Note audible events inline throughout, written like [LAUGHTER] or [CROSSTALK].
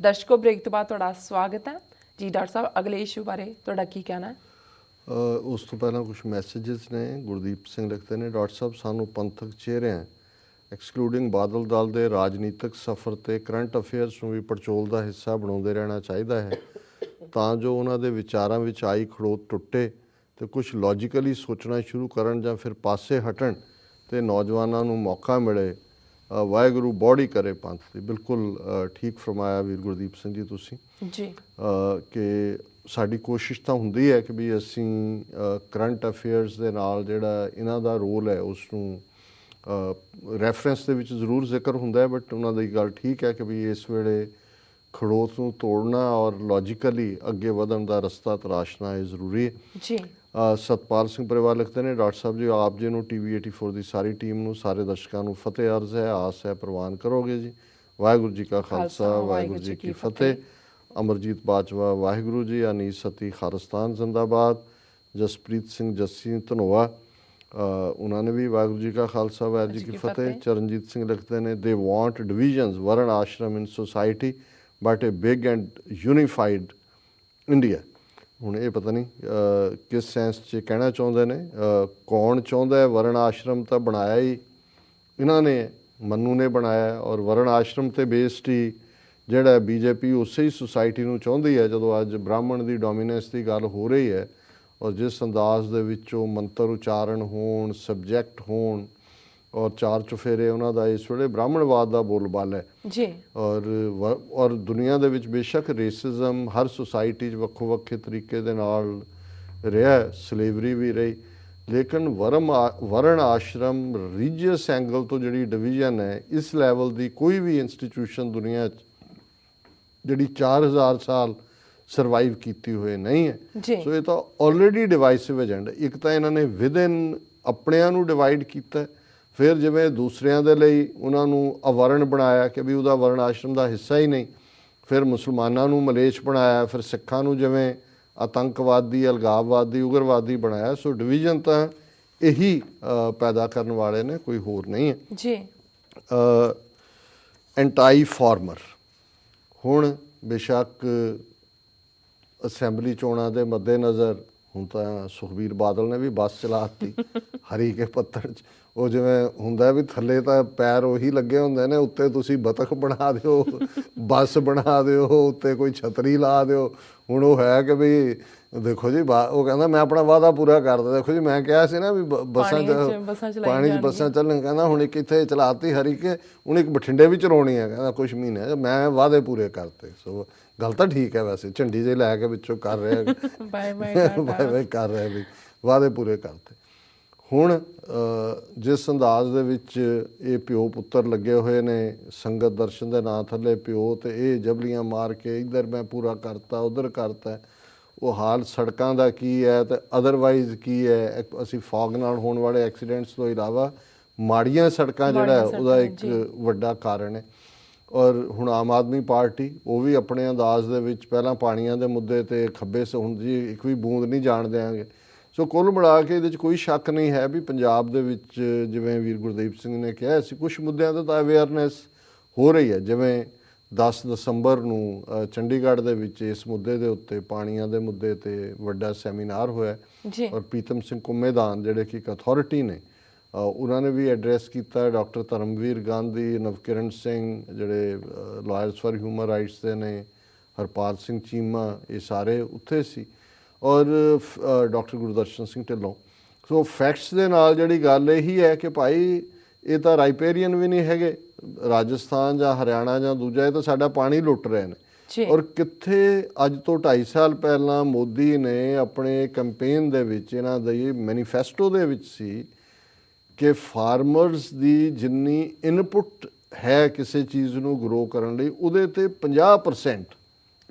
ਦਰਸ਼ਕੋ, break ਤੋਂ ਬਾਅਦ ਤੁਹਾਡਾ ਸਵਾਗਤ ਹੈ। ਜੀ, ਡਾਕਟਰ ਸਾਹਿਬ, ਅਗਲੇ ਇਸ਼ੂ ਬਾਰੇ ਤੁਹਾਡਾ ਕੀ ਕਹਿਣਾ ਹੈ? ਉਸ ਤੋਂ ਪਹਿਲਾਂ ਕੁਝ ਮੈਸੇजेस ਨੇ, ਗੁਰਦੀਪ ਸਿੰਘ ਲਿਖਦੇ ਨੇ, ਡਾਕਟਰ ਸਾਹਿਬ, ਸਾਨੂੰ ਪੰਥਕ ਚਿਹਰਿਆਂ ਐਕਸਕਲੂਡਿੰਗ ਬਾਦਲ ਦਲ ਦੇ ਰਾਜਨੀਤਿਕ ਸਫ਼ਰ ਤੇ ਕਰੰਟ ਅਫੇਅਰਸ ਨੂੰ ਵੀ ਪੜਚੋਲ ਦਾ ਹਿੱਸਾ ਬਣਾਉਂਦੇ ਰਹਿਣਾ ਚਾਹੀਦਾ ਹੈ। ਤਾਂ ਜੋ ਉਹਨਾਂ ਦੇ ਵਿਚਾਰਾਂ ਵਿੱਚ ਆਈ ਖੜੋਤ ਟੁੱਟੇ ਤੇ ਕੁਝ ਲੌਜੀਕਲੀ ਸੋਚਣਾ ਸ਼ੁਰੂ ਕਰਨ ਜਾਂ ਫਿਰ ਪਾਸੇ ਹਟਣ ਤੇ ਨੌਜਵਾਨਾਂ ਨੂੰ ਮੌਕਾ ਮਿਲੇ ਵਾਹਿਗੁਰੂ ਬੋਡੀ ਕਰੇ ਪੰਥ ਦੀ। ਬਿਲਕੁਲ ਠੀਕ ਫਰਮਾਇਆ ਵੀਰ ਗੁਰਦੀਪ ਸਿੰਘ ਜੀ ਤੁਸੀਂ। ਜੀ। ਕਿ ਸਾਡੀ ਕੋਸ਼ਿਸ਼ ਤਾਂ ਹੁੰਦੀ ਹੈ ਕਿ ਵੀ ਅਸੀਂ ਕਰੰਟ ਅਫੇਅਰਸ ਦੇ ਨਾਲ ਜਿਹੜਾ ਇਹਨਾਂ ਦਾ ਰੋਲ ਹੈ ਉਸ ਨੂੰ ਰੈਫਰੈਂਸ ਦੇ ਵਿੱਚ ਜ਼ਰੂਰ ਜ਼ਿਕਰ ਹੁੰਦਾ ਹੈ ਬਟ ਉਹਨਾਂ ਦੀ ਗੱਲ ਠੀਕ ਹੈ ਕਿ ਵੀ ਇਸ ਵੇਲੇ ਖੜੋਤ ਨੂੰ ਤੋੜਨਾ ਔਰ ਲੌਜੀਕਲੀ ਅੱਗੇ ਵਧਣ ਦਾ ਰਸਤਾ ਤਰਾਸ਼ਣਾ ਇਹ ਜ਼ਰੂਰੀ ਹੈ। ਜੀ। ਸਤਪਾਲ ਸਿੰਘ ਪਰਿਵਾਰ ਲਿਖਦੇ ਨੇ ਡਾਕਟਰ ਸਾਹਿਬ ਜੀ ਆਪ ਜੀ ਨੂੰ ਟੀਵੀ 84 ਦੀ ਸਾਰੀ ਟੀਮ ਨੂੰ ਸਾਰੇ ਦਰਸ਼ਕਾਂ ਨੂੰ ਫਤਿਹ ਅਰਜ਼ ਹੈ ਆਸ ਹੈ ਪ੍ਰਵਾਨ ਕਰੋਗੇ ਜੀ। ਵਾਹਿਗੁਰੂ ਜੀ ਕਾ ਖਾਲਸਾ ਵਾਹਿਗੁਰੂ ਜੀ ਕੀ ਫਤਿਹ। ਅਮਰਜੀਤ ਬਾਜਵਾ ਵਾਹਿਗੁਰੂ ਜੀ ਅਨੀਸ ਸਤੀ ਖਾਰਸਤਾਨ ਜ਼ਿੰਦਾਬਾਦ। ਜਸਪ੍ਰੀਤ ਸਿੰਘ ਜੱਸੀ ਧਨੋਆ ਉਹਨਾਂ ਨੇ ਵੀ ਵਾਹਿਗੁਰੂ ਜੀ ਕਾ ਖਾਲਸਾ ਵਾਹਿਗੁਰੂ ਜੀ ਕੀ ਫਤਿਹ। ਚਰਨਜੀਤ ਸਿੰਘ ਲਿਖਦੇ ਨੇ ਦੇ ਵਾਂਟ ਡਿਵੀਜ਼ਨਸ ਵਰਨ ਆਸ਼ਰਮ in society but a big and unified India ਹੁਣ ਇਹ ਪਤਾ ਨਹੀਂ ਕਿਸ ਸੈਂਸ 'ਚ ਕਹਿਣਾ ਚਾਹੁੰਦੇ ਨੇ ਕੌਣ ਚਾਹੁੰਦਾ ਹੈ ਵਰਣ ਆਸ਼ਰਮ ਤਾਂ ਬਣਾਇਆ ਹੀ? ਇਹਨਾਂ ਨੇ, ਮੰਨੂ ਨੇ ਬਣਾਇਆ ਔਰ ਵਰਣ ਆਸ਼ਰਮ ਤੇ ਬੇਸਡ ਹੀ ਜਿਹੜਾ ਬੀਜੇਪੀ ਉਸੇ ਹੀ ਸੁਸਾਇਟੀ ਨੂੰ ਚਾਹੁੰਦੀ ਹੈ, ਜਦੋਂ ਅੱਜ ਬ੍ਰਾਹਮਣ ਦੀ ਡੋਮੀਨੈਂਸ ਦੀ ਗੱਲ ਹੋ ਰਹੀ ਹੈ ਔਰ ਜਿਸ ਅੰਦਾਜ਼ ਦੇ ਵਿੱਚ ਉਹ ਮੰਤਰ ਉਚਾਰਨ ਹੋਣ ਸਬਜੈਕਟ ਹੋਣ ਔਰ ਚਾਰ ਚੁਫੇਰੇ ਉਹਨਾਂ ਦਾ ਇਸ ਵੇਲੇ ਬ੍ਰਾਹਮਣਵਾਦ ਦਾ ਬੋਲਬਾਲਾ ਹੈ। ਜੀ। ਔਰ ਔਰ ਦੁਨੀਆ ਦੇ ਵਿੱਚ ਬੇਸ਼ੱਕ ਰੇਸਿਜ਼ਮ ਹਰ ਸੁਸਾਇਟੀ 'ਚ ਵੱਖੋ ਵੱਖਰੇ ਤਰੀਕੇ ਦੇ ਨਾਲ ਰਿਹਾ ਸਲੇਵਰੀ ਵੀ ਰਹੀ। ਲੇਕਿਨ ਵਰਮ ਵਰਣ ਆਸ਼ਰਮ ਰਿਲੀਜੀਅਸ ਐਂਗਲ ਤੋਂ ਜਿਹੜੀ ਡਿਵੀਜ਼ਨ ਹੈ ਇਸ ਲੈਵਲ ਦੀ ਕੋਈ ਵੀ ਇੰਸਟੀਟਿਊਸ਼ਨ ਦੁਨੀਆ 'ਚ ਜਿਹੜੀ 4000 ਸਾਲ ਸਰਵਾਈਵ ਕੀਤੀ ਹੋਏ ਨਹੀਂ ਹੈ। ਸੋ ਇਹ ਤਾਂ ਆਲਰੇਡੀ ਡਿਵਾਈਸਿਵ ਏਜੰਡਾ ਇੱਕ ਤਾਂ ਇਹਨਾਂ ਨੇ ਵਿਦਨ ਆਪਣਿਆਂ ਨੂੰ ਡਿਵਾਈਡ ਕੀਤਾ ਹੈ, ਫਿਰ ਜਿਵੇਂ ਦੂਸਰਿਆਂ ਦੇ ਲਈ ਉਹਨਾਂ ਨੂੰ ਅਵਰਣ ਬਣਾਇਆ ਕਿ ਵੀ ਉਹਦਾ ਵਰਣ ਆਸ਼ਰਮ ਦਾ ਹਿੱਸਾ ਹੀ ਨਹੀਂ ਫਿਰ ਮੁਸਲਮਾਨਾਂ ਨੂੰ ਮਲੇਸ਼ ਬਣਾਇਆ ਫਿਰ ਸਿੱਖਾਂ ਨੂੰ ਜਿਵੇਂ ਆਤੰਕਵਾਦੀ ਅਲਗਾਵਵਾਦੀ ਉਗਰਵਾਦੀ ਬਣਾਇਆ ਸੋ ਡਿਵੀਜ਼ਨ ਤਾਂ ਇਹੀ ਪੈਦਾ ਕਰਨ ਵਾਲੇ ਨੇ ਕੋਈ ਹੋਰ ਨਹੀਂ ਹੈ। ਜੀ। ਐਂਟਾਈ ਫਾਰਮਰ ਹੁਣ ਬੇਸ਼ੱਕ ਅਸੈਂਬਲੀ ਚੋਣਾਂ ਦੇ ਮੱਦੇਨਜ਼ਰ ਹੁਣ ਤਾਂ ਸੁਖਬੀਰ ਬਾਦਲ ਨੇ ਵੀ ਬੱਸ ਚਲਾਤੀ ਹਰੀ ਕੇ ਪੱਤਣ ਚ ਉਹ ਜਿਵੇਂ ਹੁੰਦਾ ਵੀ ਥੱਲੇ ਤਾਂ ਪੈਰ ਉਹੀ ਲੱਗੇ ਹੁੰਦੇ ਨੇ ਉੱਤੇ ਤੁਸੀਂ ਬਤਖ ਬਣਾ ਦਿਓ ਬੱਸ ਬਣਾ ਦਿਓ ਉੱਤੇ ਕੋਈ ਛਤਰੀ ਲਾ ਦਿਓ। ਹੁਣ ਉਹ ਹੈ ਕਿ ਵੀ ਦੇਖੋ ਜੀ ਉਹ ਕਹਿੰਦਾ ਮੈਂ ਆਪਣਾ ਵਾਅਦਾ ਪੂਰਾ ਕਰਦਾ। ਦੇਖੋ ਜੀ ਮੈਂ ਕਿਹਾ ਸੀ ਨਾ ਵੀ ਬੱਸਾਂ ਪਾਣੀ 'ਚ ਪਾਣੀ 'ਚ। ਬੱਸਾਂ ਚੱਲਣ ਕਹਿੰਦਾ ਹੁਣ ਇੱਕ ਇੱਥੇ ਚਲਾਤੀ ਹਰੀ ਕੇ ਹੁਣ ਇੱਕ ਬਠਿੰਡੇ ਵੀ ਚਲਾਉਣੀ ਹੈ ਕਹਿੰਦਾ ਕੁਝ ਮਹੀਨੇ ਮੈਂ ਵਾਅਦੇ ਪੂਰੇ ਕਰਤੇ ਸੋ ਗੱਲ ਤਾਂ ਠੀਕ ਹੈ ਵੈਸੇ ਝੰਡੀ ਜੇ ਲੈ ਕੇ ਵਿੱਚੋਂ ਕਰ ਰਿਹਾ [LAUGHS] ਬਾਏ ਬਾਏ [LAUGHS] ਕਰ ਰਿਹਾ ਵੀ ਵਾਅਦੇ ਪੂਰੇ ਕਰਤੇ। ਹੁਣ ਜਿਸ ਅੰਦਾਜ਼ ਦੇ ਵਿੱਚ ਇਹ ਪਿਓ ਪੁੱਤਰ ਲੱਗੇ ਹੋਏ ਨੇ ਸੰਗਤ ਦਰਸ਼ਨ ਦੇ ਨਾਂ ਥੱਲੇ ਪਿਓ ਤੇ ਇਹ ਜਬਲੀਆਂ ਮਾਰ ਕੇ ਇੱਧਰ ਮੈਂ ਪੂਰਾ ਕਰਤਾ ਉਧਰ ਕਰਤਾ ਉਹ ਹਾਲ ਸੜਕਾਂ ਦਾ ਕੀ ਹੈ ਤੇ ਅਦਰਵਾਈਜ਼ ਕੀ ਹੈ? ਅਸੀਂ ਫੌਗ ਨਾਲ ਹੋਣ ਵਾਲੇ ਐਕਸੀਡੈਂਟਸ ਤੋਂ ਇਲਾਵਾ ਮਾੜੀਆਂ ਸੜਕਾਂ ਜਿਹੜਾ ਉਹਦਾ ਇੱਕ ਵੱਡਾ ਕਾਰਨ ਹੈ। ਔਰ ਹੁਣ ਆਮ ਆਦਮੀ ਪਾਰਟੀ ਉਹ ਵੀ ਆਪਣੇ ਅੰਦਾਜ਼ ਦੇ ਵਿੱਚ ਪਹਿਲਾਂ ਪਾਣੀਆਂ ਦੇ ਮੁੱਦੇ ਤੇ ਖੱਬੇ ਸੇ ਹੁਣ ਜੀ ਇੱਕ ਵੀ ਬੂੰਦ ਨਹੀਂ ਜਾਣ ਦਿਆਂਗੇ। ਸੋ ਕੁੱਲ ਮਿਲਾ ਕੇ ਇਹਦੇ ਵਿੱਚ ਕੋਈ ਸ਼ੱਕ ਨਹੀਂ ਹੈ ਵੀ ਪੰਜਾਬ ਦੇ ਵਿੱਚ ਜਿਵੇਂ ਵੀਰ ਗੁਰਦੀਪ ਸਿੰਘ ਨੇ ਕਿਹਾ ਸੀ ਕੁਝ ਮੁੱਦਿਆਂ ਤੇ ਤਾਂ ਅਵੇਅਰਨੈਸ ਹੋ ਰਹੀ ਹੈ। ਜਿਵੇਂ 10 ਦਸੰਬਰ ਨੂੰ ਚੰਡੀਗੜ੍ਹ ਦੇ ਵਿੱਚ ਇਸ ਮੁੱਦੇ ਦੇ ਉੱਤੇ ਪਾਣੀਆਂ ਦੇ ਮੁੱਦੇ ਤੇ ਵੱਡਾ ਸੈਮੀਨਾਰ ਹੋਇਆ। ਜੀ। ਔਰ ਪ੍ਰੀਤਮ ਸਿੰਘ ਕੁੰਮੇਦਾਨ ਜਿਹੜੇ ਕਿ ਇੱਕ ਅਥਾਰਟੀ ਨੇ ਉਹਨਾਂ ਨੇ ਵੀ ਐਡਰੈਸ ਕੀਤਾ। ਡਾਕਟਰ ਧਰਮਵੀਰ ਗਾਂਧੀ ਨਵਕਿਰਨ ਸਿੰਘ ਜਿਹੜੇ ਲਾਇਰਸ ਫਾਰ ਹਿਊਮਨ ਰਾਈਟਸ ਦੇ ਨੇ ਹਰਪਾਲ ਸਿੰਘ ਚੀਮਾ ਇਹ ਸਾਰੇ ਉੱਥੇ ਸੀ। ਔਰ doctor Gurdarshan Singh Dhillon. So facts ਦੇ ਨਾਲ ਜਿਹੜੀ ਗੱਲ ਇਹੀ ਹੈ ਕਿ ਭਾਈ ਇਹ ਤਾਂ ਰਾਈਪੇਰੀਅਨ ਵੀ ਨਹੀਂ ਹੈਗੇ ਰਾਜਸਥਾਨ ਜਾਂ ਹਰਿਆਣਾ ਜਾਂ ਦੂਜਾ ਇਹ ਤਾਂ ਸਾਡਾ ਪਾਣੀ ਲੁੱਟ ਰਹੇ ਨੇ। ਔਰ ਕਿੱਥੇ ਅੱਜ ਤੋਂ 2.5 ਸਾਲ ਪਹਿਲਾਂ ਮੋਦੀ ਨੇ ਆਪਣੇ ਕੈਂਪੇਨ ਦੇ ਵਿੱਚ ਇਹਨਾਂ ਦੇ ਮੈਨੀਫੈਸਟੋ ਦੇ ਵਿੱਚ ਸੀ ਕਿ ਫਾਰਮਰਸ ਦੀ ਜਿੰਨੀ ਇਨਪੁਟ ਹੈ ਕਿਸੇ ਚੀਜ਼ ਨੂੰ ਗਰੋ ਕਰਨ ਲਈ ਉਹਦੇ ਤੇ 50%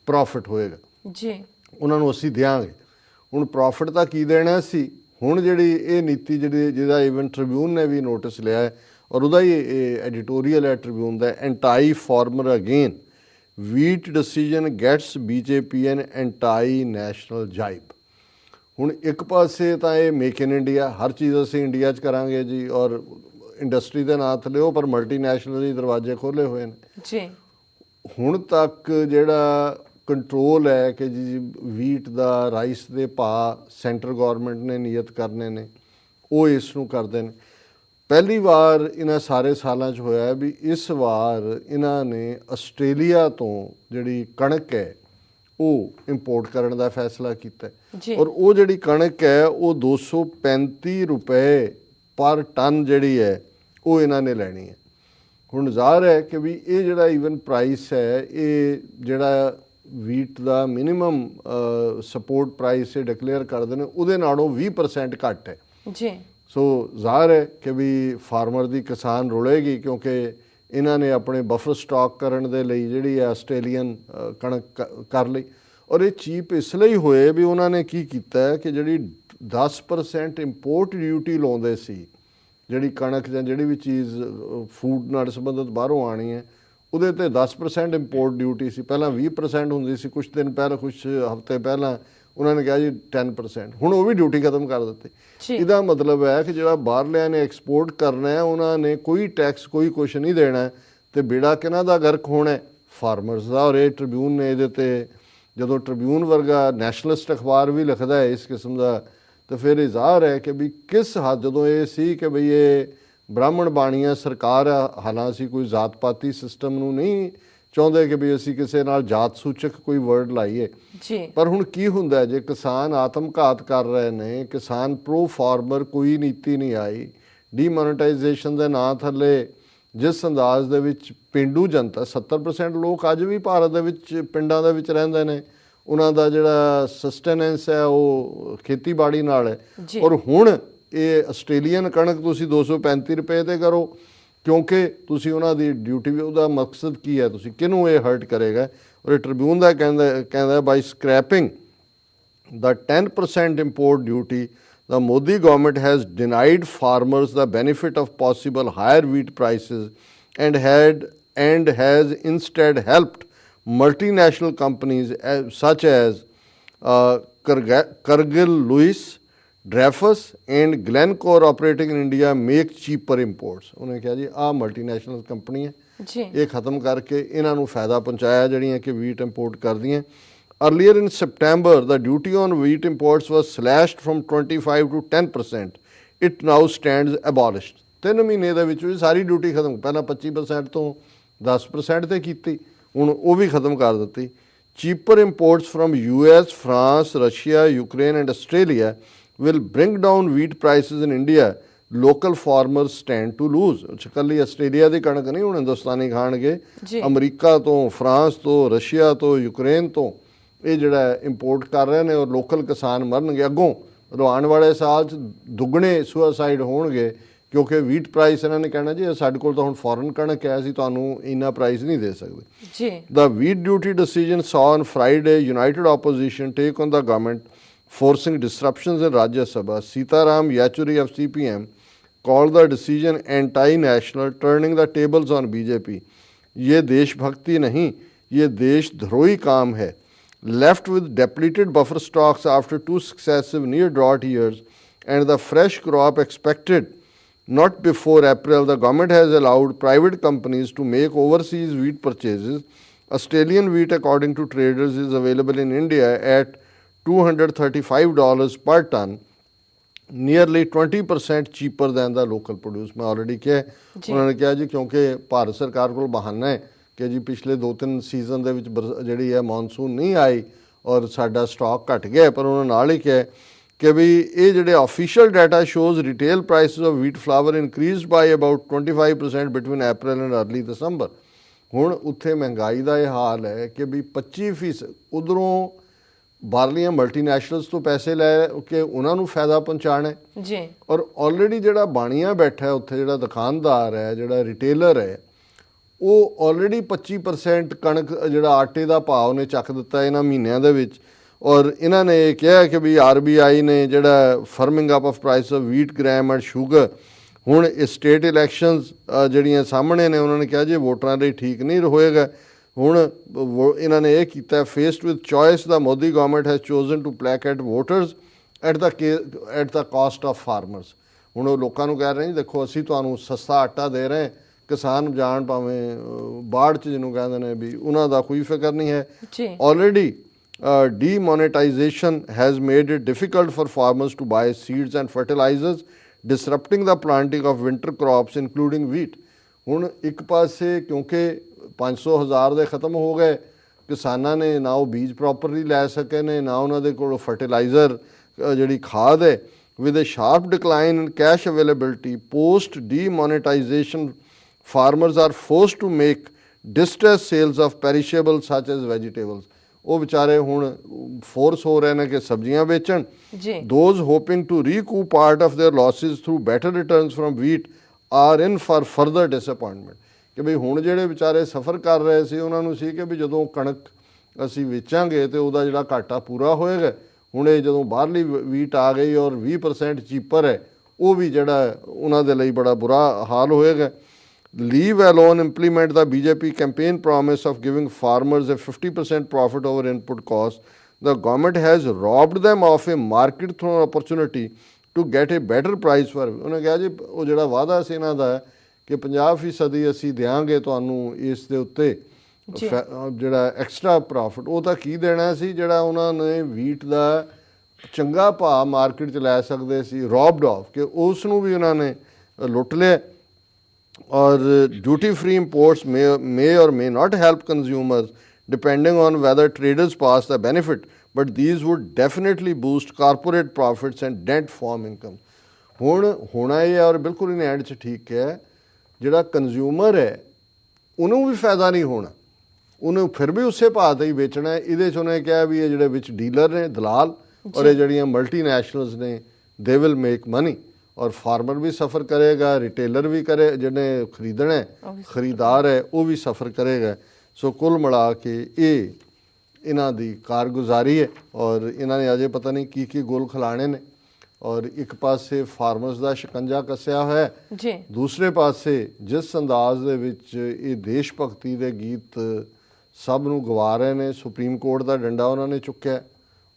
ਪ੍ਰੋਫਿਟ ਹੋਏਗਾ। ਜੀ। ਉਹਨਾਂ ਨੂੰ ਅਸੀਂ ਦਿਆਂਗੇ। ਹੁਣ ਪ੍ਰੋਫਿਟ ਤਾਂ ਕੀ ਦੇਣਾ ਸੀ? ਹੁਣ ਜਿਹੜੀ ਇਹ ਨੀਤੀ ਜਿਹੜੀ ਜਿਹਦਾ ਇਵਨ ਟ੍ਰਿਬਿਊਨ ਨੇ ਵੀ ਨੋਟਿਸ ਲਿਆ ਹੈ ਔਰ ਉਹਦਾ ਹੀ ਐਡੀਟੋਰੀਅਲ ਹੈ Tribune the anti farmer again wheat decision gets BJP an anti national jibe ਹੁਣ ਇੱਕ ਪਾਸੇ ਤਾਂ ਇਹ ਮੇਕ ਇਨ ਇੰਡੀਆ ਹਰ ਚੀਜ਼ ਅਸੀਂ ਇੰਡੀਆ 'ਚ ਕਰਾਂਗੇ ਜੀ ਔਰ ਇੰਡਸਟਰੀ ਦੇ ਨਾਂ ਥੱਲੇ ਉਹ ਪਰ ਮਲਟੀਨੈਸ਼ਨਲ ਦੇ ਦਰਵਾਜ਼ੇ ਖੋਲੇ ਹੋਏ ਨੇ। ਜੀ। ਹੁਣ ਤੱਕ ਜਿਹੜਾ ਕੰਟਰੋਲ ਹੈ ਕਿ ਜੀ ਵੀਟ ਦਾ ਰਾਈਸ ਦੇ ਭਾਅ ਸੈਂਟਰ ਗਵਰਨਮੈਂਟ ਨੇ ਨਿਯਤ ਕਰਨੇ ਨੇ ਉਹ ਇਸ ਨੂੰ ਕਰਦੇ ਨੇ। ਪਹਿਲੀ ਵਾਰ ਇਹਨਾਂ ਸਾਰੇ ਸਾਲਾਂ 'ਚ ਹੋਇਆ ਵੀ ਇਸ ਵਾਰ ਇਹਨਾਂ ਨੇ ਆਸਟ੍ਰੇਲੀਆ ਤੋਂ ਜਿਹੜੀ ਕਣਕ ਹੈ ਉਹ ਇੰਪੋਰਟ ਕਰਨ ਦਾ ਫੈਸਲਾ ਕੀਤਾ। ਔਰ ਉਹ ਜਿਹੜੀ ਕਣਕ ਹੈ ਉਹ 235 ਰੁਪਏ ਪਰ ਟਨ ਜਿਹੜੀ ਹੈ ਉਹ ਇਹਨਾਂ ਨੇ ਲੈਣੀ ਹੈ। ਹੁਣ ਜ਼ਾਹਰ ਹੈ ਕਿ ਵੀ ਇਹ ਜਿਹੜਾ ਈਵਨ ਪ੍ਰਾਈਸ ਹੈ ਇਹ ਜਿਹੜਾ ਵੀਟ ਦਾ ਮਿਨੀਮਮ ਸਪੋਰਟ ਪ੍ਰਾਈਸ ਇਹ ਡਿਕਲੇਅਰ ਕਰਦੇ ਨੇ ਉਹਦੇ ਨਾਲੋਂ 20% ਘੱਟ ਹੈ। ਜੀ। ਸੋ ਜ਼ਾਹਰ ਹੈ ਕਿ ਵੀ ਫਾਰਮਰ ਦੀ ਕਿਸਾਨ ਰੁਲੇਗੀ ਕਿਉਂਕਿ ਇਹਨਾਂ ਨੇ ਆਪਣੇ ਬਫਰ ਸਟਾਕ ਕਰਨ ਦੇ ਲਈ ਜਿਹੜੀ ਹੈ ਆਸਟ੍ਰੇਲੀਅਨ ਕਣਕ ਕਰ ਲਈ। ਔਰ ਇਹ ਚੀਪ ਇਸ ਲਈ ਹੋਏ ਵੀ ਉਹਨਾਂ ਨੇ ਕੀ ਕੀਤਾ ਹੈ ਕਿ ਜਿਹੜੀ 10% ਇੰਪੋਰਟ ਡਿਊਟੀ ਲਾਉਂਦੇ ਸੀ ਜਿਹੜੀ ਕਣਕ ਜਾਂ ਜਿਹੜੀ ਵੀ ਚੀਜ਼ ਫੂਡ ਨਾਲ ਸੰਬੰਧਿਤ ਬਾਹਰੋਂ ਆਣੀ ਹੈ ਉਹਦੇ ਤੇ 10% ਇੰਪੋਰਟ ਡਿਊਟੀ ਸੀ। ਪਹਿਲਾਂ 20% ਹੁੰਦੀ ਸੀ ਕੁਝ ਦਿਨ ਪਹਿਲਾਂ ਕੁਝ ਹਫ਼ਤੇ ਪਹਿਲਾਂ ਉਹਨਾਂ ਨੇ ਕਿਹਾ ਜੀ 10% ਹੁਣ ਉਹ ਵੀ ਡਿਊਟੀ ਖਤਮ ਕਰ ਦਿੱਤੀ। ਇਹਦਾ ਮਤਲਬ ਹੈ ਕਿ ਜਿਹੜਾ ਬਾਹਰਲਿਆਂ ਨੇ ਐਕਸਪੋਰਟ ਕਰਨਾ ਹੈ ਉਹਨਾਂ ਨੇ ਕੋਈ ਟੈਕਸ ਕੋਈ ਕੁਛ ਨਹੀਂ ਦੇਣਾ। ਤੇ ਬੇੜਾ ਕਿਹਨਾਂ ਦਾ ਗਰਕ ਹੋਣਾ ਫਾਰਮਰਸ ਦਾ। ਔਰ ਇਹ ਟ੍ਰਿਬਿਊਨ ਨੇ ਇਹਦੇ ਤੇ ਜਦੋਂ ਟ੍ਰਿਬਿਊਨ ਵਰਗਾ ਨੈਸ਼ਨਲਿਸਟ ਅਖਬਾਰ ਵੀ ਲਿਖਦਾ ਹੈ ਇਸ ਕਿਸਮ ਦਾ ਤਾਂ ਫਿਰ ਇਹ ਜ਼ਾਹਰ ਹੈ ਕਿ ਵੀ ਕਿਸ ਹੱਦ ਜਦੋਂ ਇਹ ਸੀ ਕਿ ਭਈ ਇਹ ਬ੍ਰਾਹਮਣ ਬਾਣੀਆਂ ਸਰਕਾਰ ਆ, ਹਾਲਾਂਕਿ ਕੋਈ ਜ਼ਾਤ-ਪਾਤੀ ਸਿਸਟਮ ਨੂੰ ਨਹੀਂ ਚਾਹੁੰਦੇ ਕਿ ਵੀ ਅਸੀਂ ਕਿਸੇ ਨਾਲ ਜਾਤ ਸੂਚਕ ਕੋਈ ਵਰਡ ਲਾਈਏ। ਜੀ। ਪਰ ਹੁਣ ਕੀ ਹੁੰਦਾ ਜੇ ਕਿਸਾਨ ਆਤਮਘਾਤ ਕਰ ਰਹੇ ਨੇ ਕਿਸਾਨ ਪ੍ਰੋ ਫਾਰਮਰ ਕੋਈ ਨੀਤੀ ਨਹੀਂ ਆਈ ਡੀਮੋਨੇਟਾਈਜੇਸ਼ਨ ਦੇ ਨਾਂ ਥੱਲੇ ਜਿਸ ਅੰਦਾਜ਼ ਦੇ ਵਿੱਚ ਪਿੰਡੂ ਜਨਤਾ 70% ਲੋਕ ਅੱਜ ਵੀ ਭਾਰਤ ਦੇ ਵਿੱਚ ਪਿੰਡਾਂ ਦੇ ਵਿੱਚ ਰਹਿੰਦੇ ਨੇ ਉਹਨਾਂ ਦਾ ਜਿਹੜਾ ਸਸਟੇਨੈਂਸ ਹੈ ਉਹ ਖੇਤੀਬਾੜੀ ਨਾਲ ਹੈ। ਔਰ ਹੁਣ ਇਹ ਆਸਟ੍ਰੇਲੀਅਨ ਕਣਕ ਤੁਸੀਂ 235 ਰੁਪਏ ਤੇ ਕਰੋ ਕਿਉਂਕਿ ਤੁਸੀਂ ਉਹਨਾਂ ਦੀ ਡਿਊਟੀ ਵੀ ਉਹਦਾ ਮਕਸਦ ਕੀ ਹੈ ਤੁਸੀਂ ਕਿਹਨੂੰ ਇਹ ਹਰਟ ਕਰੇਗਾ ਔਰ ਇਹ ਟ੍ਰਿਬਿਊਨ ਦਾ ਕਹਿੰਦਾ ਕਹਿੰਦਾ by scrapping the 10% import duty, the Modi government has denied farmers the benefit of possible higher wheat prices and had and has instead helped multinational companies as, such as uh, Karga- Cargill Lewis, Dreyfus and Glencore operating in India make cheaper imports. ਉਹਨੇ ਕਿਹਾ ਜੀ ਆਹ multinational company ਹੈ ਜੀ ਇਹ ਖਤਮ ਕਰਕੇ ਇਹਨਾਂ ਨੂੰ ਫਾਇਦਾ ਪਹੁੰਚਾਇਆ ਜਿਹੜੀਆਂ ਕਿ ਵੀਟ ਇੰਪੋਰਟ ਕਰਦੀਆਂ earlier in september the duty on wheat imports was slashed from 25 to 10% it now stands abolished ਤਿੰਨ ਮਹੀਨੇ ਦੇ ਵਿੱਚ ਵੀ ਸਾਰੀ ਡਿਊਟੀ ਖਤਮ ਪਹਿਲਾਂ 25% ਤੋਂ 10% ਤੇ ਕੀਤੀ ਹੁਣ ਉਹ ਵੀ ਖਤਮ ਕਰ ਦਿੱਤੀ cheaper imports from US, France, Russia, Ukraine and Australia will bring down wheat prices in India. Local farmers stand to lose. ਕੱਲੀ ਆਸਟ੍ਰੇਲੀਆ ਦੀ ਕਣਕ ਨਹੀਂ ਹੁਣ ਹਿੰਦੁਸਤਾਨੀ ਖਾਣਗੇ। ਅਮਰੀਕਾ ਤੋਂ ਫਰਾਂਸ ਤੋਂ ਰਸ਼ੀਆ ਤੋਂ ਯੂਕਰੇਨ ਤੋਂ। ਇਹ ਜਿਹੜਾ ਇੰਪੋਰਟ ਕਰ ਰਹੇ ਨੇ ਔਰ ਲੋਕਲ ਕਿਸਾਨ ਮਰਨਗੇ ਅੱਗੋਂ। ਆਉਣ ਵਾਲੇ ਸਾਲ ਚ ਦੁੱਗਣੇ ਸੁਸਾਈਡ ਹੋਣਗੇ ਕਿਉਂਕਿ ਵੀਟ ਪ੍ਰਾਈਸ ਇਹਨਾਂ ਨੇ ਕਹਿਣਾ ਜੀ ਸਾਡੇ ਕੋਲ ਤਾਂ ਹੁਣ ਫੋਰਨ ਕਣਕ ਹੈ ਅਸੀਂ ਤੁਹਾਨੂੰ ਇੰਨਾ ਪ੍ਰਾਈਸ ਨਹੀਂ ਦੇ ਸਕਦੇ। ਜੀ। The wheat duty decision saw on Friday united opposition take on the government, forcing disruptions in Rajya Sabha. Sitaram Yachuri of CPM called the decision anti-national, turning the tables on BJP. ये देशभक्ति नहीं ये देशद्रोही काम है left with depleted buffer stocks after two successive near drought years and the fresh crop expected not before April, the government has allowed private companies to make overseas wheat purchases. Australian wheat, according to traders, is available in India at $235 per ton, nearly 20% cheaper than the local produce. ਮੈਂ already ਕਿਹਾ। ਉਹਨਾਂ ਨੇ ਕਿਹਾ ਜੀ ਕਿਉਂਕਿ ਭਾਰਤ ਸਰਕਾਰ ਕੋਲ ਬਹਾਨਾ ਹੈ ਕਿ ਜੀ ਪਿਛਲੇ 2-3 ਸੀਜ਼ਨ ਦੇ ਵਿੱਚ ਜਿਹੜੀ ਹੈ ਮੌਨਸੂਨ ਨਹੀਂ ਆਈ ਔਰ ਸਾਡਾ ਸਟਾਕ ਘਟ ਗਿਆ ਪਰ ਉਹਨਾਂ ਨਾਲ ਹੀ ਕਿਹਾ ਕਿ ਵੀ ਇਹ ਜਿਹੜੇ official data shows retail prices of wheat flour increased by about 25% between April and early December ਹੁਣ ਉੱਥੇ ਮਹਿੰਗਾਈ ਦਾ ਇਹ ਹਾਲ ਹੈ ਕਿ ਵੀ 25% ਉਧਰੋਂ ਬਾਹਰਲੀਆਂ ਮਲਟੀਨੈਸ਼ਨਲਸ ਤੋਂ ਪੈਸੇ ਲੈ ਕੇ ਉਹਨਾਂ ਨੂੰ ਫਾਇਦਾ ਪਹੁੰਚਾਣਾ ਜੀ। ਔਰ ਆਲਰੇਡੀ ਜਿਹੜਾ ਬਾਣੀਆਂ ਬੈਠਾ ਉੱਥੇ ਜਿਹੜਾ ਦੁਕਾਨਦਾਰ ਹੈ ਜਿਹੜਾ ਰਿਟੇਲਰ ਹੈ ਉਹ ਆਲਰੇਡੀ 25% ਕਣਕ ਜਿਹੜਾ ਆਟੇ ਦਾ ਭਾਅ ਉਹਨੇ ਚੱਕ ਦਿੱਤਾ ਇਹਨਾਂ ਮਹੀਨਿਆਂ ਦੇ ਵਿੱਚ। ਔਰ ਇਹਨਾਂ ਨੇ ਇਹ ਕਿਹਾ ਕਿ ਵੀ ਆਰਬੀਆਈ ਨੇ ਜਿਹੜਾ firming up of price of wheat gram and sugar ਹੁਣ ਸਟੇਟ ਇਲੈਕਸ਼ਨਸ ਜਿਹੜੀਆਂ ਸਾਹਮਣੇ ਨੇ ਉਹਨਾਂ ਨੇ ਕਿਹਾ ਜੇ ਵੋਟਰਾਂ ਲਈ ਠੀਕ ਨਹੀਂ ਹੋਏਗਾ। ਹੁਣ ਇਹਨਾਂ ਨੇ ਇਹ ਕੀਤਾ faced with choice the Modi government has chosen to placate voters at the at the cost of farmers ਹੁਣ ਉਹ ਲੋਕਾਂ ਨੂੰ ਕਹਿ ਰਹੇ ਨੇ ਦੇਖੋ ਅਸੀਂ ਤੁਹਾਨੂੰ ਸਸਤਾ ਆਟਾ ਦੇ ਰਹੇ ਹਾਂ ਕਿਸਾਨ ਜਾਣ ਭਾਵੇਂ ਬਾੜ ਚ ਜਿਹਨੂੰ ਕਹਿੰਦੇ ਨੇ ਵੀ ਉਹਨਾਂ ਦਾ ਕੋਈ ਫਿਕਰ ਨਹੀਂ ਹੈ। uh, demonetization has made it difficult for farmers to buy seeds and fertilizers disrupting the planting of winter crops including wheat. ਹੁਣ ਇੱਕ ਪਾਸੇ ਕਿਉਂਕਿ 500 ਹਜ਼ਾਰ ਦੇ ਖਤਮ ਹੋ ਗਏ ਕਿਸਾਨਾਂ ਨੇ ਨਾ ਉਹ ਬੀਜ ਪ੍ਰੋਪਰਲੀ ਲੈ ਸਕੇ ਨੇ ਨਾ ਉਹਨਾਂ ਦੇ ਕੋਲ ਫਰਟੀਲਾਈਜ਼ਰ ਜਿਹੜੀ ਖਾਦ ਹੈ with a sharp decline in cash availability post demonetization farmers are forced to make distress sales of perishables such as vegetables ਉਹ ਵਿਚਾਰੇ ਹੁਣ ਫੋਰਸ ਹੋ ਰਹੇ ਨੇ ਕਿ ਸਬਜ਼ੀਆਂ ਵੇਚਣ ਜੀ those hoping to recoup part of their losses through better returns from wheat are in for further disappointment ਕਿ ਵੀ ਹੁਣ ਜਿਹੜੇ ਵਿਚਾਰੇ ਸਫ਼ਰ ਕਰ ਰਹੇ ਸੀ ਉਹਨਾਂ ਨੂੰ ਸੀ ਕਿ ਵੀ ਜਦੋਂ ਕਣਕ ਅਸੀਂ ਵੇਚਾਂਗੇ ਤੇ ਉਹਦਾ ਜਿਹੜਾ ਘਾਟਾ ਪੂਰਾ ਹੋਏਗਾ ਹੁਣ ਇਹ ਜਦੋਂ ਬਾਹਰਲੀ ਵੀਟ ਆ ਗਈ ਔਰ 20% ਚੀਪਰ ਹੈ ਉਹ ਵੀ ਜਿਹੜਾ ਉਹਨਾਂ ਦੇ ਲਈ ਬੜਾ ਬੁਰਾ ਹਾਲ ਹੋਏਗਾ leave alone implement the BJP campaign promise of giving farmers a 50% profit over input cost the government has robbed them of a market through opportunity to get a better price for ਉਹਨੇ ਕਿਹਾ ਜੀ ਉਹ ਜਿਹੜਾ ਵਾਅਦਾ ਸੀ ਇਹਨਾਂ ਦਾ ਕਿ 50% ਅਸੀਂ ਦੇਾਂਗੇ ਤੁਹਾਨੂੰ ਇਸ ਦੇ ਉੱਤੇ ਜਿਹੜਾ ਐਕਸਟਰਾ ਪ੍ਰੋਫਿਟ ਉਹ ਤਾਂ ਕੀ ਦੇਣਾ ਸੀ ਜਿਹੜਾ ਉਹਨਾਂ ਨੇ ਵੀਟ ਦਾ ਚੰਗਾ ਭਾਅ ਮਾਰਕੀਟ 'ਚ ਲੈ ਸਕਦੇ ਸੀ ਰੌਬਡ ਆਫ ਕਿ ਉਸ ਨੂੰ ਵੀ ਉਹਨਾਂ ਨੇ ਲੁੱਟ ਲਿਆ or duty free imports may, may or may not help consumers depending on whether traders pass the benefit but these would definitely boost corporate profits and dent farm income ਹੁਣ ਹੋਣਾ ਇਹ ਹੈ ਔਰ ਬਿਲਕੁਲ ਇਹਨੇ ਐਂਡ ਚ ਠੀਕ ਹੈ ਜਿਹੜਾ ਕੰਜ਼ਿਊਮਰ ਹੈ ਉਹਨੂੰ ਵੀ ਫਾਇਦਾ ਨਹੀਂ ਹੋਣਾ। ਉਹਨੂੰ ਫਿਰ ਵੀ ਉਸੇ ਭਾਅ ਤੇ ਹੀ ਵੇਚਣਾ ਹੈ। ਇਹਦੇ ਚ ਉਹਨੇ ਕਿਹਾ ਵੀ ਇਹ ਜਿਹੜੇ ਵਿੱਚ ਡੀਲਰ ਨੇ ਦਲਾਲ ਔਰ ਇਹ ਜਿਹੜੀਆਂ ਮਲਟੀਨੈਸ਼ਨਲਸ ਨੇ ਦੇ ਵਿਲ ਮੇਕ ਮਨੀ ਔਰ ਫਾਰਮਰ ਵੀ ਸਫਰ ਕਰੇਗਾ ਰਿਟੇਲਰ ਵੀ ਕਰੇ ਜਿਹਨੇ ਖਰੀਦਣਾ ਹੈ, ਖਰੀਦਾਰ ਹੈ ਉਹ ਵੀ ਸਫਰ ਕਰੇਗਾ। ਸੋ ਕੁੱਲ ਮਿਲਾ ਕੇ ਇਹ ਇਹਨਾਂ ਦੀ ਕਾਰਗੁਜ਼ਾਰੀ ਹੈ ਔਰ ਇਹਨਾਂ ਨੇ ਅਜੇ ਪਤਾ ਨਹੀਂ ਕੀ ਕੀ ਗੋਲ ਖਿਲਾਣੇ ਨੇ। ਔਰ ਇੱਕ ਪਾਸੇ ਫਾਰਮਰਸ ਦਾ ਸ਼ਿਕੰਜਾ ਕੱਸਿਆ ਹੋਇਆ ਹੈ। ਜੀ। ਦੂਸਰੇ ਪਾਸੇ ਜਿਸ ਅੰਦਾਜ਼ ਦੇ ਵਿੱਚ ਇਹ ਦੇਸ਼ ਭਗਤੀ ਦੇ ਗੀਤ ਸਭ ਨੂੰ ਗਵਾ ਰਹੇ ਨੇ ਸੁਪਰੀਮ ਕੋਰਟ ਦਾ ਡੰਡਾ ਉਹਨਾਂ ਨੇ ਚੁੱਕਿਆ।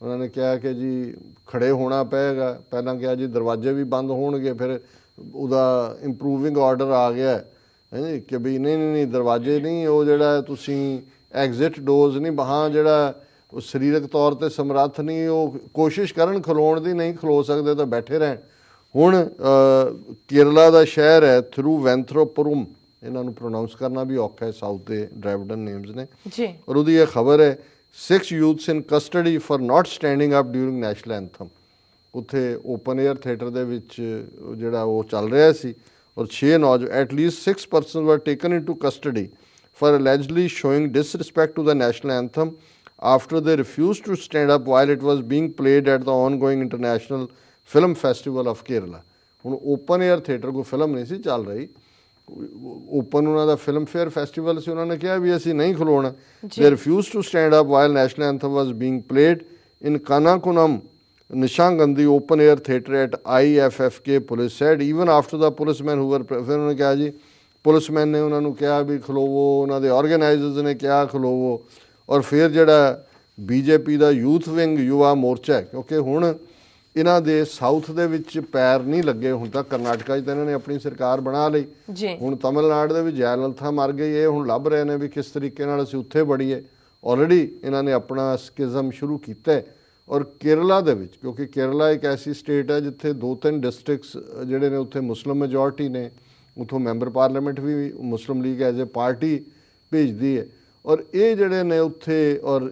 ਉਹਨਾਂ ਨੇ ਕਿਹਾ ਕਿ ਜੀ ਖੜੇ ਹੋਣਾ ਪਏਗਾ। ਪਹਿਲਾਂ ਕਿਹਾ ਜੀ ਦਰਵਾਜ਼ੇ ਵੀ ਬੰਦ ਹੋਣਗੇ ਫਿਰ ਉਹਦਾ ਇੰਪਰੂਵਿੰਗ ਆਰਡਰ ਆ ਗਿਆ ਹੈ। ਕਿ ਵੀ ਨਹੀਂ ਨਹੀਂ ਨਹੀਂ ਦਰਵਾਜ਼ੇ ਨਹੀਂ ਉਹ ਜਿਹੜਾ ਤੁਸੀਂ ਐਗਜ਼ਿਟ ਡੋਜ਼ ਨਹੀਂ ਬਾਹਾਂ ਜਿਹੜਾ ਉਹ ਸਰੀਰਕ ਤੌਰ ਤੇ ਸਮਰੱਥ ਨਹੀਂ ਉਹ ਕੋਸ਼ਿਸ਼ ਕਰਨ ਖਲੋਣ ਦੀ ਨਹੀਂ ਖਲੋ ਸਕਦੇ ਤਾਂ ਬੈਠੇ ਰਹਿਣ। ਹੁਣ ਕੇਰਲਾ ਦਾ ਸ਼ਹਿਰ ਹੈ ਥਰੂ ਵੈਂਥਰੋਪੁਰਮ ਇਹਨਾਂ ਨੂੰ ਪ੍ਰੋਨਾਂਸ ਕਰਨਾ ਵੀ ਔਖਾ ਹੈ ਸਾਊਥ ਦੇ ਡਰਾਈਵਡਨ ਨੇਮਸ ਨੇ। ਜੀ। ਔਰ ਉਹਦੀ ਇਹ ਖਬਰ ਹੈ six youths in custody for not standing up during national anthem ਉੱਥੇ ਓਪਨ 에ਅਰ ਥੀਏਟਰ ਦੇ ਵਿੱਚ ਜਿਹੜਾ ਉਹ ਚੱਲ ਰਿਹਾ ਸੀ ਔਰ 6 ਨੌਜ at least 6 persons were taken into custody for allegedly showing disrespect to the national anthem after they refused to stand up while it was being played at the ongoing international film festival of Kerala. ਹੁਣ open air theatre ਕੋਈ film ਨਹੀਂ ਸੀ ਚੱਲ ਰਹੀ। Open ਉਹਨਾਂ ਦਾ film fair festival ਸੀ ਉਹਨਾਂ ਨੇ ਕਿਹਾ ਵੀ ਅਸੀਂ ਨਹੀਂ ਖਲੋਣਾ। They refuse to stand up while national anthem was being played in Kanakakunnu Nishagandhi open air theatre at IFFK police said even after the policeman who were ਫਿਰ ਉਹਨਾਂ ਨੇ ਕਿਹਾ ਜੀ। ਪੁਲਿਸਮੈਨ ਨੇ ਉਹਨਾਂ ਨੂੰ ਕਿਹਾ ਵੀ ਖਲੋਵੋ ਉਹਨਾਂ ਦੇ ਆਰਗੇਨਾਈਜ਼ਰਸ ਨੇ ਕਿਹਾ ਖਲੋਵੋ। ਔਰ ਫਿਰ ਜਿਹੜਾ ਬੀਜੇਪੀ ਦਾ ਯੂਥ ਵਿੰਗ ਯੁਵਾ ਮੋਰਚਾ ਹੈ ਕਿਉਂਕਿ ਹੁਣ ਇਹਨਾਂ ਦੇ ਸਾਊਥ ਦੇ ਵਿੱਚ ਪੈਰ ਨਹੀਂ ਲੱਗੇ ਹੁਣ ਤੱਕ ਕਰਨਾਟਕਾ 'ਚ ਤਾਂ ਇਹਨਾਂ ਨੇ ਆਪਣੀ ਸਰਕਾਰ ਬਣਾ ਲਈ। ਹੁਣ ਤਮਿਲਨਾਡੂ ਦੇ ਵਿੱਚ ਜੈਲਲਥਾ ਮਰ ਗਈ ਇਹ ਹੁਣ ਲੱਭ ਰਹੇ ਨੇ ਵੀ ਕਿਸ ਤਰੀਕੇ ਨਾਲ ਅਸੀਂ ਉੱਥੇ ਵੜੀਏ ਆਲਰੇਡੀ ਇਹਨਾਂ ਨੇ ਆਪਣਾ ਸਕਿਜ਼ਮ ਸ਼ੁਰੂ ਕੀਤਾ ਹੈ। ਔਰ ਕੇਰਲਾ ਦੇ ਵਿੱਚ ਕਿਉਂਕਿ ਕੇਰਲਾ ਇੱਕ ਐਸੀ ਸਟੇਟ ਹੈ ਜਿੱਥੇ ਦੋ ਤਿੰਨ ਡਿਸਟ੍ਰਿਕਟਸ ਜਿਹੜੇ ਨੇ ਉੱਥੇ ਮੁਸਲਮ ਮੈਜੋਰਟੀ ਨੇ ਉਥੋਂ member parliament we Muslim League as a party ਭੇਜਦੀ ਹੈ। ਔਰ ਇਹ ਜਿਹੜੇ ਨੇ ਉੱਥੇ ਔਰ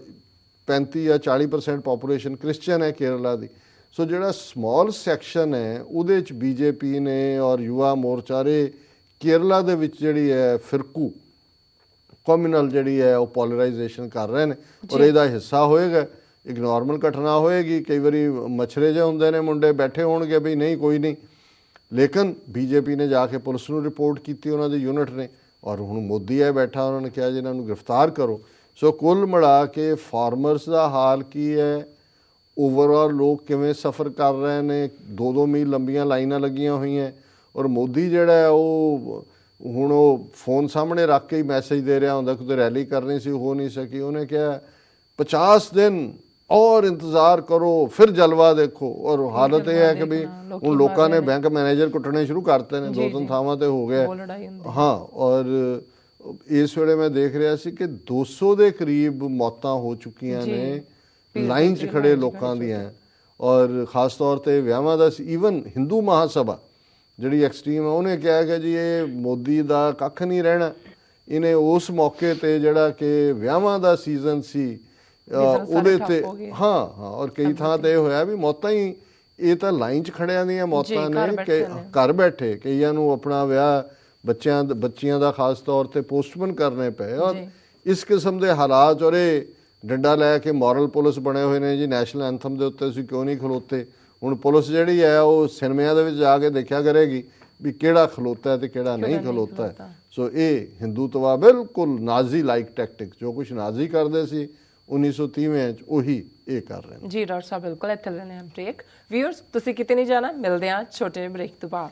35 ਜਾਂ 40% ਪੋਪੂਲੇਸ਼ਨ ਕ੍ਰਿਸਚੀਅਨ ਹੈ ਕੇਰਲਾ ਦੀ। ਸੋ ਜਿਹੜਾ ਸਮਾਲ ਸੈਕਸ਼ਨ ਹੈ ਉਹਦੇ ਚ ਬੀਜੇਪੀ ਨੇ ਔਰ ਯੁਵਾ ਮੋਰਚਾ ਰੇ ਕੇਰਲਾ ਦੇ ਵਿੱਚ ਜਿਹੜੀ ਹੈ ਫਿਰਕੂ ਕਮਿਊਨਲ ਜਿਹੜੀ ਹੈ ਉਹ ਪੋਲਰਾਈਜੇਸ਼ਨ ਕਰ ਰਹੇ ਨੇ ਔਰ ਇਹਦਾ ਹਿੱਸਾ ਹੋਏਗਾ। ਇੱਕ ਨਾਰਮਲ ਘਟਨਾ ਹੋਏਗੀ ਕਈ ਵਾਰੀ ਮਛਰੇ ਜਿਹੇ ਹੁੰਦੇ ਨੇ ਮੁੰਡੇ ਬੈਠੇ ਹੋਣਗੇ ਵੀ ਨਹੀਂ ਕੋਈ ਨਹੀਂ। ਲੇਕਿਨ ਬੀਜੇਪੀ ਨੇ ਜਾ ਕੇ ਪੁਲਿਸ ਨੂੰ ਰਿਪੋਰਟ ਕੀਤੀ ਉਹਨਾਂ ਦੇ ਯੂਨਿਟ ਨੇ। ਔਰ ਹੁਣ ਮੋਦੀ ਹੈ ਬੈਠਾ, ਉਹਨਾਂ ਨੇ ਕਿਹਾ ਜੀ ਇਹਨਾਂ ਨੂੰ ਗ੍ਰਿਫਤਾਰ ਕਰੋ। ਸੋ ਕੁੱਲ ਮਿਲਾ ਕੇ ਫਾਰਮਰਸ ਦਾ ਹਾਲ ਕੀ ਹੈ? ਓਵਰਆਲ ਲੋਕ ਕਿਵੇਂ ਸਫਰ ਕਰ ਰਹੇ ਨੇ? ਦੋ ਦੋ ਮੀਲ ਲੰਬੀਆਂ ਲਾਈਨਾਂ ਲੱਗੀਆਂ ਹੋਈਆਂ। ਔਰ ਮੋਦੀ ਜਿਹੜਾ ਹੈ, ਉਹ ਹੁਣ ਉਹ ਫੋਨ ਸਾਹਮਣੇ ਰੱਖ ਕੇ ਹੀ ਮੈਸੇਜ ਦੇ ਰਿਹਾ ਹੁੰਦਾ ਕਿ ਤੇ ਰੈਲੀ ਕਰਨੀ ਸੀ, ਹੋ ਨਹੀਂ ਸਕੀ। ਉਹਨੇ ਕਿਹਾ 50 ਦਿਨ ਔਰ ਇੰਤਜ਼ਾਰ ਕਰੋ ਫਿਰ ਜਲਵਾ ਦੇਖੋ। ਔਰ ਹਾਲਤ ਇਹ ਹੈ ਕਿ ਵੀ ਦੇਖਣਾ, ਲੋਕੀ ਨੇ ਬੈਂਕ ਮੈਨੇਜਰ ਕੁੱਟਣੇ ਸ਼ੁਰੂ ਕਰਤੇ ਨੇ। ਦੋ ਤਿੰਨ ਥਾਵਾਂ ਤੇ ਹੋ ਗਿਆ ਉਹ ਹਾਂ। ਔਰ ਇਸ ਵੇਲੇ ਮੈਂ ਦੇਖ ਰਿਹਾ ਸੀ ਕਿ 200 ਦੇ ਕਰੀਬ ਮੌਤਾਂ ਹੋ ਚੁੱਕੀਆਂ ਨੇ। ਲਾਈਨ 'ਚ ਖੜੇ ਲੋਕਾਂ ਦੀਆਂ। ਔਰ ਖਾਸ ਤੌਰ ਤੇ ਵਿਆਹਾਂ ਦਾ ਈਵਨ ਹਿੰਦੂ ਮਹਾਸਭਾ ਜਿਹੜੀ ਐਕਸਟ੍ਰੀਮ ਹੈ ਉਹਨੇ ਕਿਹਾ ਕਿ ਜੀ ਇਹ ਮੋਦੀ ਦਾ ਕੱਖ ਨਹੀਂ ਰਹਿਣਾ। ਇਹਨੇ ਉਸ ਮੌਕੇ ਤੇ ਜਿਹੜਾ ਕਿ ਵਿਆਹਾਂ ਦਾ ਸੀਜ਼ਨ ਸੀ ਉਹਦੇ ਤੇ ਹੋ। ਹਾਂ ਔਰ ਕਈ ਥਾਂ ਤੇ ਹੋਇਆ ਵੀ ਮੌਤਾਂ ਹੀ ਇਹ ਤਾਂ ਲਾਈਨ 'ਚ ਖੜਿਆਂ ਦੀਆਂ ਮੌਤਾਂ ਨੇ ਕਿ। ਘਰ ਬੈਠੇ ਕਈਆਂ ਨੂੰ ਆਪਣਾ ਵਿਆਹ ਬੱਚਿਆਂ ਬੱਚੀਆਂ ਦਾ ਖਾਸ ਤੌਰ ਤੇ ਪੋਸਟਪੋਨ ਕਰਨੇ ਪਏ ਔਰ। ਇਸ ਕਿਸਮ ਦੇ ਹਾਲਾਤ ਔਰ ਇਹ ਡੰਡਾ ਲੈ ਕੇ ਮੋਰਲ ਪੁਲਿਸ ਬਣੇ ਹੋਏ ਨੇ ਜੀ ਨੈਸ਼ਨਲ ਐਂਥਮ ਦੇ ਉੱਤੇ ਅਸੀਂ ਕਿਉਂ ਨਹੀਂ ਖਲੋਤੇ ਹੁਣ ਪੁਲਿਸ ਜਿਹੜੀ ਹੈ ਉਹ ਸਿਨੇਮਿਆਂ ਦੇ ਵਿੱਚ ਜਾ ਕੇ ਦੇਖਿਆ ਕਰੇਗੀ ਵੀ ਕਿਹੜਾ ਖਲੋਤਾ ਹੈ ਤੇ ਕਿਹੜਾ ਨਹੀਂ ਖਲੋਤਾ ਹੈ ਸੋ ਇਹ ਹਿੰਦੂਤਵਾ ਬਿਲਕੁਲ ਨਾਜ਼ੀ ਲਾਈਕ ਟੈਕਟਿਕ ਜੋ ਕੁਝ ਨਾਜ਼ੀ ਕਰਦੇ ਸੀ 1930 ਵਿੱਚ ਉਹੀ ਇਹ ਕਰ ਰਹੇ ਨੇ। ਜੀ ਡਾਕਟਰ ਸਾਹਿਬ, ਬਿਲਕੁਲ ਇੱਥੇ ਲੈਣੇ ਆ ਬ੍ਰੇਕ ਵੀਅਰਸ ਤੁਸੀਂ ਕਿਤੇ ਨਹੀਂ ਜਾਣਾ, ਮਿਲਦੇ ਆ ਛੋਟੇ ਬ੍ਰੇਕ ਤੋਂ ਬਾਅਦ।